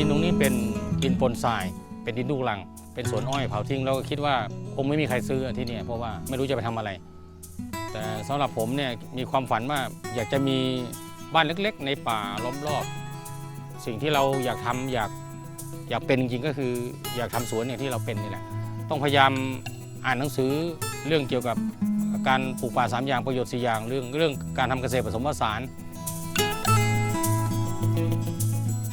ดินตรงนี้เป็นดินปนทราย เป็นดินลูกรัง เป็นสวนอ้อยเผาทิ้งแล้วก็คิดว่าคงไม่มีใครซื้อที่นี่เพราะว่าไม่รู้จะไปทำอะไร แต่สำหรับผมเนี่ยมีความฝันว่าอยากจะมีบ้านเล็กๆ ในป่าล้อมรอบ สิ่งที่เราอยากทำอยากอยากเป็นจริงๆก็คืออยากทำสวนอย่างที่เราเป็นนี่แหละ ต้องพยายามอ่านหนังสือเรื่องเกี่ยวกับการปลูกป่าสามอย่างประโยชน์สี่อย่างเรื่องเรื่องการทำเกษตรผสมผสาน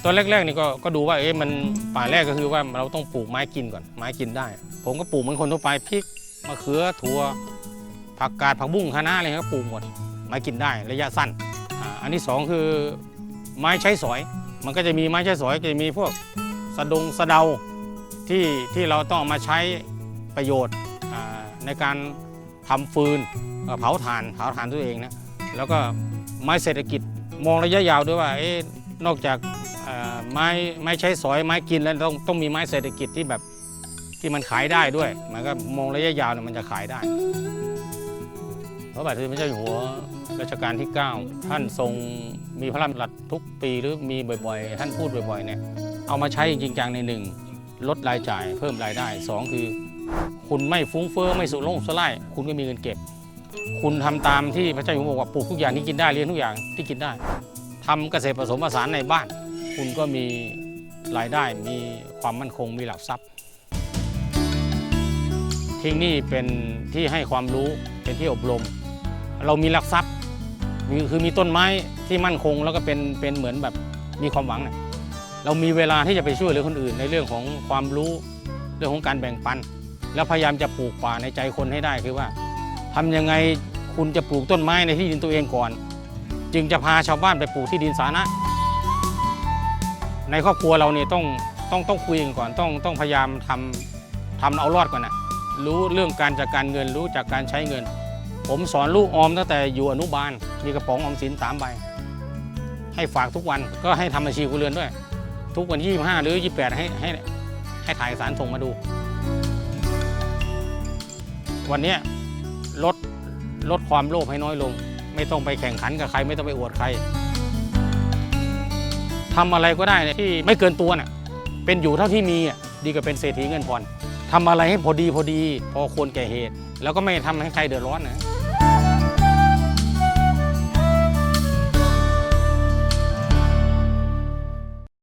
ตอนแรกๆนี่ก็ก็ดูว่าเอ๊ะมันป่าแรกก็คือว่าเราต้องปลูกไม้กินก่อน ไม้กินได้ ผมก็ปลูกเหมือนคนทั่วไปพริกมะเขือถั่วผักกาดผักบุ้งคะน้าอะไรก็ปลูกหมด ไม้กินได้ระยะสั้นอันที่สองคือไม้ใช้สอย มันก็จะมีไม้ใช้สอยจะมีพวกสะดงสะเดาที่ที่เราต้องมาใช้ประโยชน์ในการทำฟืนเผาถ่านเผาถ่านตัวเองนะแล้วก็ไม้เศรษฐกิจมองระยะยาวด้วยว่าเอ๊ะนอกจาก ไม้ไม้ใช้สอยไม้กินแล้วต้องต้องมีไม้เศรษฐกิจที่แบบที่มันขายได้ด้วย มันก็มองระยะยาวเนี่ยมันจะขายได้พระบาทสมเด็จพระเจ้าอยู่หัวรัชกาลที่ 9 ท่านทรงมีพระราชดำรัสทุกปีหรือมีบ่อยๆ ท่านพูดบ่อยๆเนี่ยเอามาใช้จริงจังในหนึ่งลดรายจ่ายเพิ่มรายได้สองคือ คุณไม่ฟุ้งเฟ้อไม่สุรุ่งสลายคุณก็มีเงินเก็บ คุณทำตามที่พระเจ้าอยู่หัวบอกว่าปลูกทุกอย่างที่กินได้เลี้ยงทุกอย่างที่กินได้ทำเกษตรผสมผสานในบ้าน คุณก็มีรายได้มีความมั่นคงมีหลักทรัพย์ ที่นี่เป็นที่ให้ความรู้เป็นที่อบรม เรามีหลักทรัพย์คือมีต้นไม้ที่มั่นคงแล้วก็เป็นเป็นเหมือนแบบมีความหวังน่ะเรามีเวลาที่จะไปช่วยเหลือคนอื่น ในเรื่องของความรู้เรื่องของการแบ่งปัน แล้วพยายามจะปลูกป่าในใจคนให้ได้คือว่าทำยังไงคุณจะปลูกต้นไม้ในที่ดินตัวเองก่อน จึงจะพาชาวบ้านไปปลูกที่ดินสาธารณะ ในครอบครัวเราเนี่ยต้องต้องต้องคุยกันก่อนต้องต้องพยายามทำทำเอารอดก่อนนะรู้เรื่องการจัดการเงินรู้จากการใช้เงิน ผมสอนลูกออมตั้งแต่อยู่อนุบาล มีกระป๋องออมสินสามใบ ให้ฝากทุกวันก็ให้ทำบัญชีครัวเรือนด้วย ทุกวันที่25 หรือ 28 ให้ให้ให้ถ่ายสารส่งมาดู วันนี้ลดลดความโลภให้น้อยลง ไม่ต้องไปแข่งขันกับใคร ไม่ต้องไปอวดใคร ทำอะไรก็ได้เนี่ยที่ไม่เกินตัวน่ะเป็นอยู่เท่าที่มีอะดีกว่าเป็นเศรษฐีเงินผ่อนทำอะไรให้พอดีพอดี พอควรแก่เหตุ แล้วก็ไม่ทำให้ใครเดือดร้อนนะ